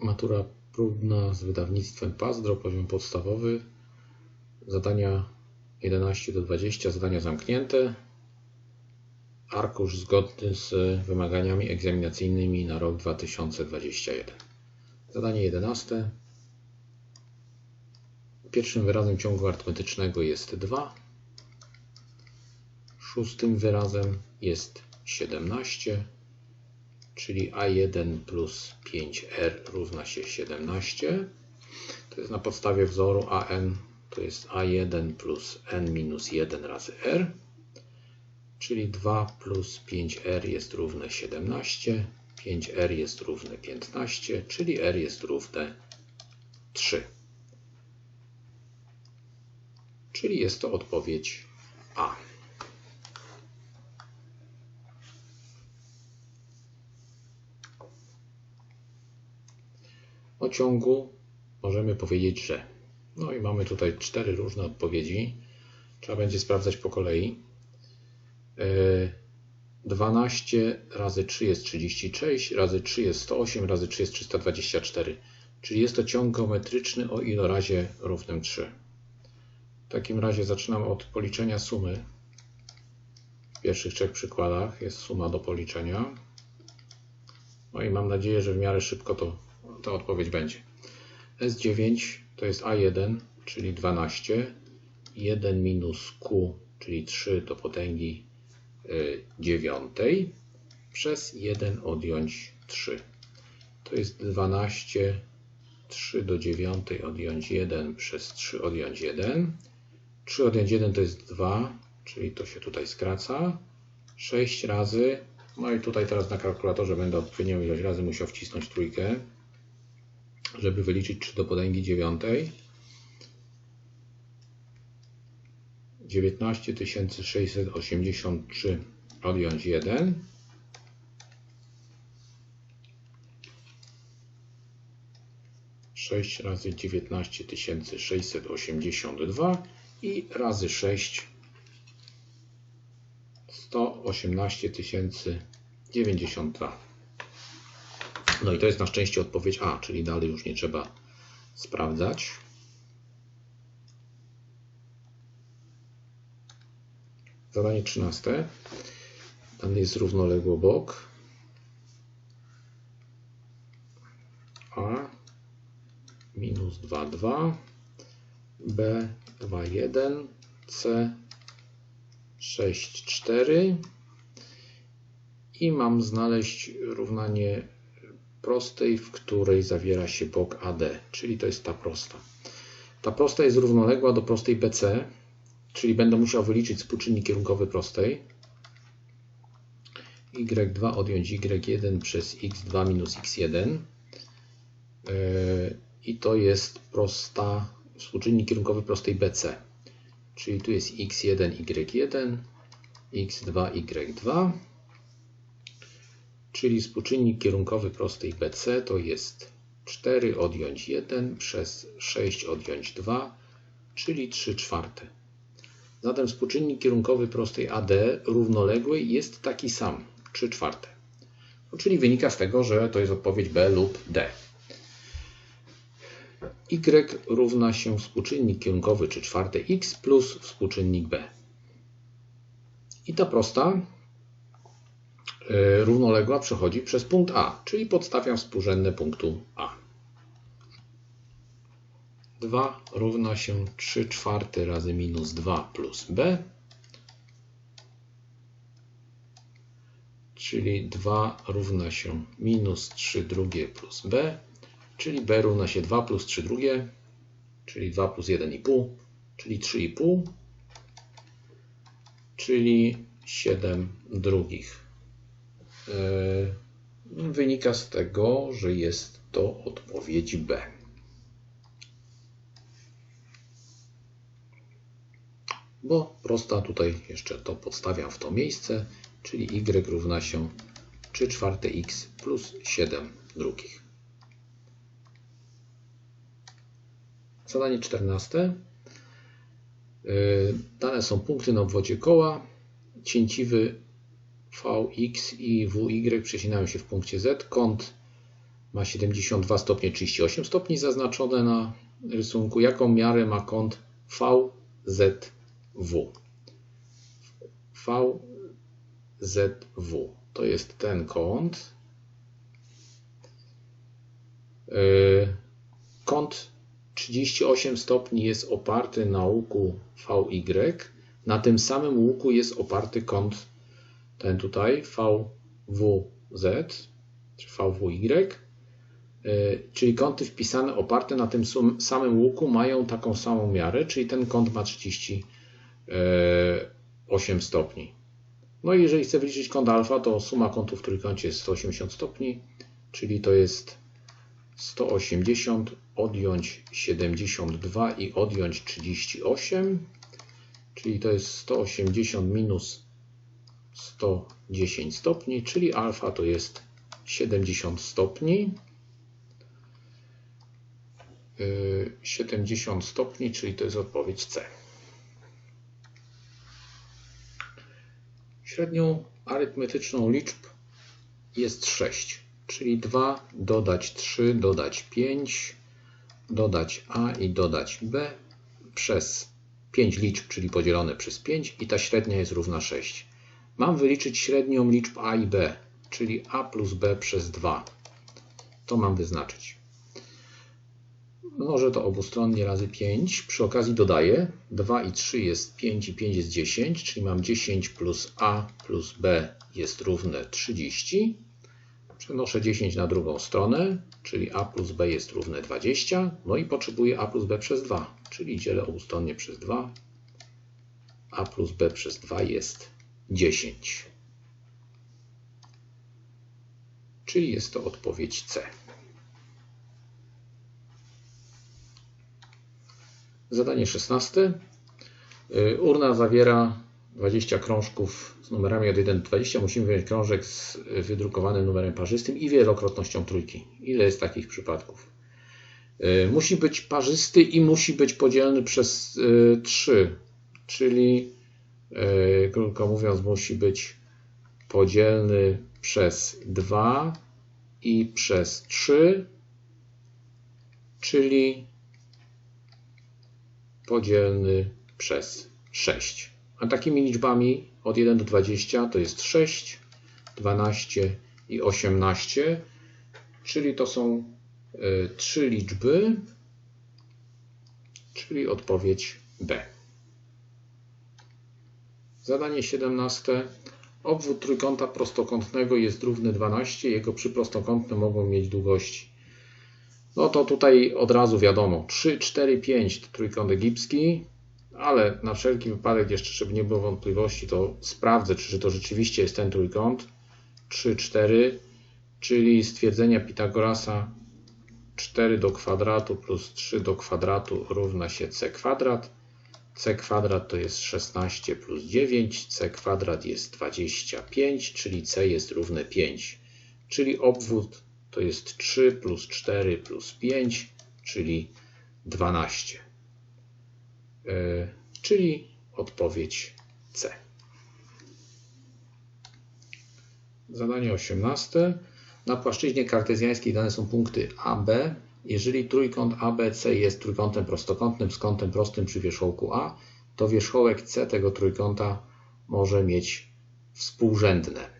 Matura próbna z wydawnictwem Pazdro, poziom podstawowy. Zadania 11 do 20, zadania zamknięte. Arkusz zgodny z wymaganiami egzaminacyjnymi na rok 2021. Zadanie 11. Pierwszym wyrazem ciągu arytmetycznego jest 2. Szóstym wyrazem jest 17 czyli A1 plus 5R równa się 17. To jest na podstawie wzoru AN, to jest A1 plus N minus 1 razy R, czyli 2 plus 5R jest równe 17, 5R jest równe 15, czyli R jest równe 3. Czyli jest to odpowiedź A. O ciągu możemy powiedzieć, że. No i mamy tutaj cztery różne odpowiedzi. Trzeba będzie sprawdzać po kolei. 12 e, razy 3 jest 36, razy 3 jest 108, razy 3 jest 324. Czyli jest to ciąg geometryczny o ilorazie równym 3. W takim razie zaczynam od policzenia sumy. W pierwszych trzech przykładach jest suma do policzenia. No i mam nadzieję, że w miarę szybko to ta odpowiedź będzie. S9 to jest A1, czyli 12, 1 minus Q, czyli 3 do potęgi 9, y, przez 1 odjąć 3. To jest 12, 3 do 9 odjąć 1 przez 3 odjąć 1. 3 odjąć 1 to jest 2, czyli to się tutaj skraca. 6 razy, no i tutaj teraz na kalkulatorze będę odpowiednią ilość razy musiał wcisnąć trójkę żeby wyliczyć 3 do potęgi dziewiątej. 19 683 odjąć 1. Sześć razy dziewiętnaście tysięcy sześćset osiemdziesiąt dwa i razy sześć sto osiemnaście tysięcy dziewięćdziesiąt dwa. No i to jest na szczęście odpowiedź A, czyli dalej już nie trzeba sprawdzać. Zadanie 13. Dany jest równoległy obok. A minus 2, 2, B 2, 1, C 6, 4 i mam znaleźć równanie prostej, w której zawiera się bok AD, czyli to jest ta prosta. Ta prosta jest równoległa do prostej BC, czyli będę musiał wyliczyć współczynnik kierunkowy prostej. y2 odjąć y1 przez x2 minus x1 yy, i to jest prosta współczynnik kierunkowy prostej BC. Czyli tu jest x1, y1, x2, y2 czyli współczynnik kierunkowy prostej BC to jest 4 odjąć 1 przez 6 odjąć 2, czyli 3 czwarte. Zatem współczynnik kierunkowy prostej AD równoległej jest taki sam, 3 czwarte. No, czyli wynika z tego, że to jest odpowiedź B lub D. Y równa się współczynnik kierunkowy 3 czwarte x plus współczynnik B. I ta prosta równoległa przechodzi przez punkt A, czyli podstawiam współrzędne punktu A. 2 równa się 3 czwarte razy minus 2 plus b, czyli 2 równa się minus 3 drugie plus b, czyli b równa się 2 plus 3 drugie, czyli 2 plus 1,5, czyli 3,5, czyli 7 drugich. E, wynika z tego, że jest to odpowiedź B. Bo prosta tutaj jeszcze to podstawiam w to miejsce, czyli y równa się 3 czwarte x plus 7 drugich. Zadanie 14. E, dane są punkty na obwodzie koła. Cięciwy Vx i Vy przecinają się w punkcie Z. Kąt ma 72 stopnie 38 stopni zaznaczone na rysunku. Jaką miarę ma kąt VZW? VZW to jest ten kąt. Yy, kąt 38 stopni jest oparty na łuku VY. Na tym samym łuku jest oparty kąt ten tutaj VWZ czy VWY. Yy, czyli kąty wpisane oparte na tym samym łuku mają taką samą miarę, czyli ten kąt ma 38 stopni. No i jeżeli chcę wyliczyć kąt alfa, to suma kątów w trójkącie jest 180 stopni, czyli to jest 180, odjąć 72 i odjąć 38, czyli to jest 180 minus 110 stopni, czyli alfa to jest 70 stopni. 70 yy, stopni, czyli to jest odpowiedź C. Średnią arytmetyczną liczb jest 6, czyli 2 dodać 3 dodać 5 dodać a i dodać b przez 5 liczb, czyli podzielone przez 5 i ta średnia jest równa 6. Mam wyliczyć średnią liczb a i b, czyli a plus b przez 2. To mam wyznaczyć. Mnożę to obustronnie razy 5. Przy okazji dodaję 2 i 3 jest 5 i 5 jest 10, czyli mam 10 plus a plus b jest równe 30. Przenoszę 10 na drugą stronę, czyli a plus b jest równe 20. No i potrzebuję a plus b przez 2, czyli dzielę obustronnie przez 2. a plus b przez 2 jest 10. Czyli jest to odpowiedź C. Zadanie 16. Y, urna zawiera 20 krążków z numerami od 1 do 20. Musimy wyjąć krążek z wydrukowanym numerem parzystym i wielokrotnością trójki. Ile jest takich przypadków? Y, musi być parzysty i musi być podzielny przez 3, y, czyli krótko mówiąc musi być podzielny przez 2 i przez 3, czyli podzielny przez 6. A takimi liczbami od 1 do 20 to jest 6, 12 i 18, czyli to są y, trzy liczby, czyli odpowiedź B. Zadanie 17. Obwód trójkąta prostokątnego jest równy 12. Jego przyprostokątne mogą mieć długości no to tutaj od razu wiadomo, 3, 4, 5 to trójkąt egipski, ale na wszelki wypadek jeszcze, żeby nie było wątpliwości, to sprawdzę, czy to rzeczywiście jest ten trójkąt. 3, 4, czyli stwierdzenia Pitagorasa 4 do kwadratu plus 3 do kwadratu równa się c kwadrat. C kwadrat to jest 16 plus 9, c kwadrat jest 25, czyli c jest równe 5. Czyli obwód to jest 3 plus 4 plus 5, czyli 12. Yy, czyli odpowiedź C. Zadanie 18. Na płaszczyźnie kartezjańskiej dane są punkty AB. Jeżeli trójkąt ABC jest trójkątem prostokątnym z kątem prostym przy wierzchołku A, to wierzchołek C tego trójkąta może mieć współrzędne.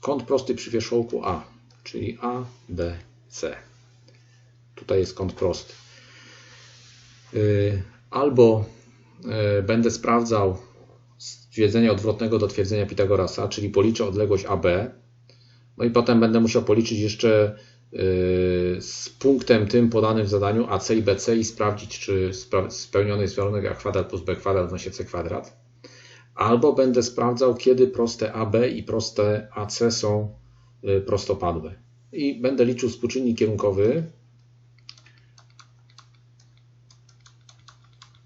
Kąt prosty przy wierzchołku A, czyli A, B, C. Tutaj jest kąt prosty. Albo y, będę sprawdzał stwierdzenia odwrotnego do twierdzenia Pitagorasa, czyli policzę odległość AB, no i potem będę musiał policzyć jeszcze z punktem tym podanym w zadaniu AC i BC i sprawdzić, czy spełniony jest warunek a kwadrat plus b kwadrat równa się c kwadrat. Albo będę sprawdzał, kiedy proste AB i proste AC są y, prostopadłe. I będę liczył współczynnik kierunkowy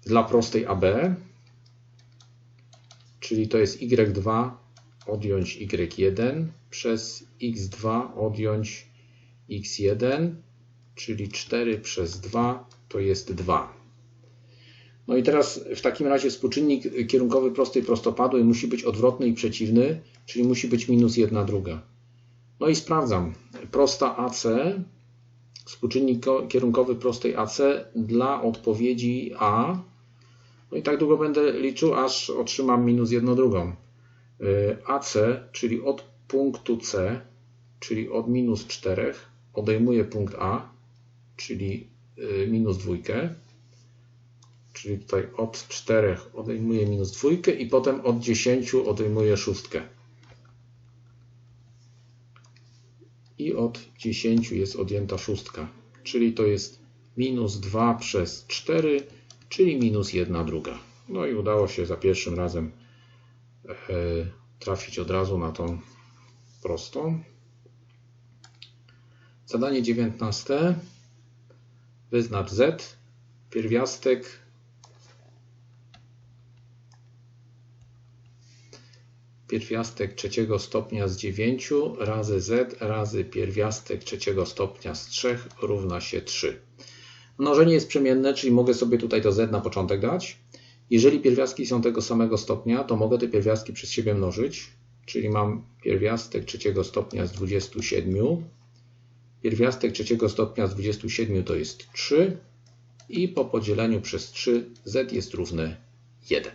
dla prostej AB, czyli to jest y2 odjąć y1 przez x2 odjąć x1, czyli 4 przez 2 to jest 2. No i teraz w takim razie współczynnik kierunkowy prostej prostopadłej musi być odwrotny i przeciwny, czyli musi być minus jedna druga. No i sprawdzam. Prosta AC, współczynnik kierunkowy prostej AC dla odpowiedzi A. No i tak długo będę liczył, aż otrzymam minus jedną drugą. AC, czyli od punktu C, czyli od minus 4, odejmuję punkt A, czyli y, minus dwójkę, czyli tutaj od 4 odejmuję minus dwójkę i potem od 10 odejmuję szóstkę. I od 10 jest odjęta szóstka, czyli to jest minus 2 przez 4, czyli minus 1 druga. No i udało się za pierwszym razem e, trafić od razu na tą prostą. Zadanie 19. Wyznacz z, pierwiastek pierwiastek trzeciego stopnia z 9 razy z razy pierwiastek trzeciego stopnia z 3 równa się 3. Mnożenie jest przemienne, czyli mogę sobie tutaj to z na początek dać. Jeżeli pierwiastki są tego samego stopnia, to mogę te pierwiastki przez siebie mnożyć, czyli mam pierwiastek trzeciego stopnia z 27 Pierwiastek trzeciego stopnia z 27 to jest 3 i po podzieleniu przez 3 z jest równy 1.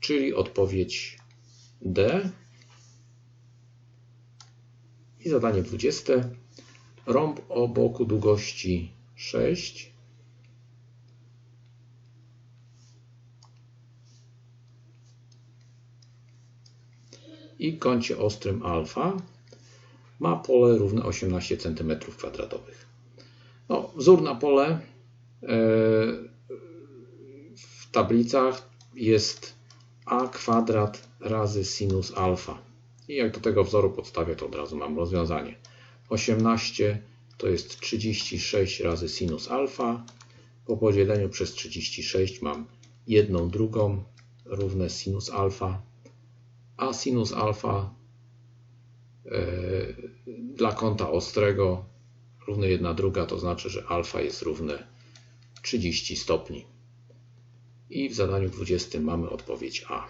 Czyli odpowiedź D. I zadanie 20. Rąb o boku długości 6 i kącie ostrym alfa ma pole równe 18 cm2. No, wzór na pole e, w tablicach jest a kwadrat razy sinus alfa. I jak do tego wzoru podstawię, to od razu mam rozwiązanie. 18 to jest 36 razy sinus alfa. Po podzieleniu przez 36 mam jedną drugą równe sinus alfa, a sinus alfa E, dla kąta ostrego równe 1 druga, to znaczy, że alfa jest równe 30 stopni. I w zadaniu 20 mamy odpowiedź A.